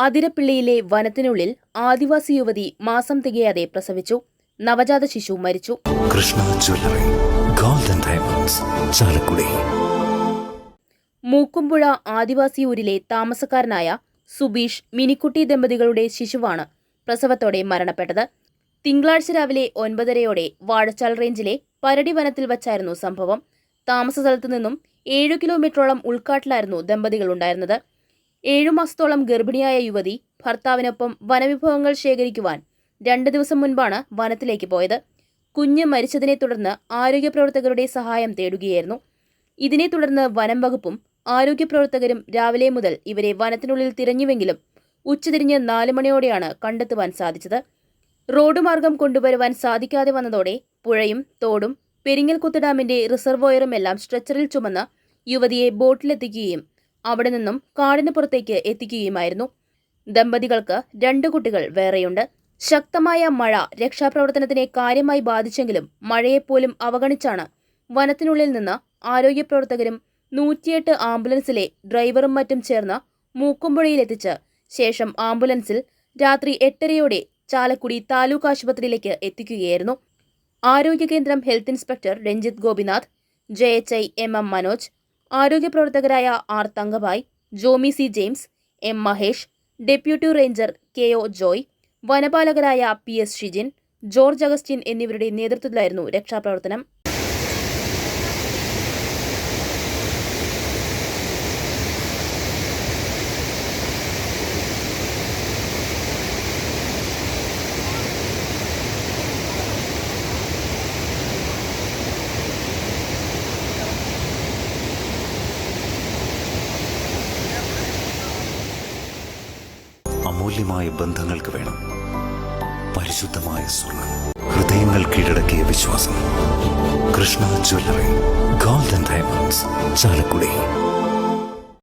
അതിരപ്പിള്ളിയിലെ വനത്തിനുള്ളിൽ ആദിവാസി യുവതി മാസം തികയാതെ പ്രസവിച്ചു. നവജാത ശിശു മരിച്ചു. Krishna jewellery golden diamonds Chalakudy. Mookkumpuzha ആദിവാസി ഊരിലെ താമസക്കാരനായ സുബീഷ് മിനിക്കുട്ടി ദമ്പതികളുടെ ശിശുവാണ് പ്രസവത്തോടെ മരണപ്പെട്ടത്. തിങ്കളാഴ്ച രാവിലെ ഒൻപതരയോടെ വാഴച്ചാൽ റേഞ്ചിലെ പരടി വനത്തിൽ വച്ചായിരുന്നു സംഭവം. താമസ സ്ഥലത്തു നിന്നും ഏഴു കിലോമീറ്ററോളം ഉൾക്കാട്ടിലായിരുന്നു ദമ്പതികൾ ഉണ്ടായിരുന്നത്. ഏഴു മാസത്തോളം ഗർഭിണിയായ യുവതി ഭർത്താവിനൊപ്പം വനവിഭവങ്ങൾ ശേഖരിക്കുവാൻ രണ്ട് ദിവസം മുൻപാണ് വനത്തിലേക്ക് പോയത്. കുഞ്ഞ് മരിച്ചതിനെ തുടർന്ന് ആരോഗ്യപ്രവർത്തകരുടെ സഹായം തേടുകയായിരുന്നു. ഇതിനെ തുടർന്ന് വനം വകുപ്പും ആരോഗ്യപ്രവർത്തകരും രാവിലെ മുതൽ ഇവരെ വനത്തിനുള്ളിൽ തിരഞ്ഞുവെങ്കിലും ഉച്ചതിരിഞ്ഞ് നാല് മണിയോടെയാണ് കണ്ടെത്തുവാൻ സാധിച്ചത്. റോഡ് മാർഗം കൊണ്ടുവരുവാൻ സാധിക്കാതെ വന്നതോടെ പുഴയും തോടും പെരിങ്ങൽകുത്ത് ഡാമിന്റെ റിസർവോയറും എല്ലാം സ്ട്രെച്ചറിൽ ചുമന്ന് യുവതിയെ ബോട്ടിലെത്തിക്കുകയും അവിടെ നിന്നും കാടിന് പുറത്തേക്ക് എത്തിക്കുകയുമായിരുന്നു. ദമ്പതികൾക്ക് രണ്ട് കുട്ടികൾ വേറെയുണ്ട്. ശക്തമായ മഴ രക്ഷാപ്രവർത്തനത്തിനെ കാര്യമായി ബാധിച്ചെങ്കിലും മഴയെപ്പോലും അവഗണിച്ചാണ് വനത്തിനുള്ളിൽ നിന്ന് ആരോഗ്യപ്രവർത്തകരും നൂറ്റിയെട്ട് ആംബുലൻസിലെ ഡ്രൈവറും മറ്റും ചേർന്ന് മൂക്കുമ്പുഴയിലെത്തിച്ച് ശേഷം ആംബുലൻസിൽ രാത്രി എട്ടരയോടെ ചാലക്കുടി താലൂക്ക് ആശുപത്രിയിലേക്ക് എത്തിക്കുകയായിരുന്നു. ആരോഗ്യ കേന്ദ്രം health inspector Ranjith Gopinath J H I M M Manoj ആരോഗ്യപ്രവർത്തകരായ R Thankabai Jomy C James M Mahesh deputy ranger K O Joy വനപാലകരായ P S Shijin George Augustine എന്നിവരുടെ നേതൃത്വത്തിലായിരുന്നു രക്ഷാപ്രവർത്തനം. അമൂല്യമായ ബന്ധങ്ങൾക്ക് വേണം. പരിശുദ്ധമായ സ്വർണം. ഹൃദയങ്ങൾ കീഴടക്കിയ വിശ്വാസം. Krishna jewellery. Golden diamonds Chalakudy.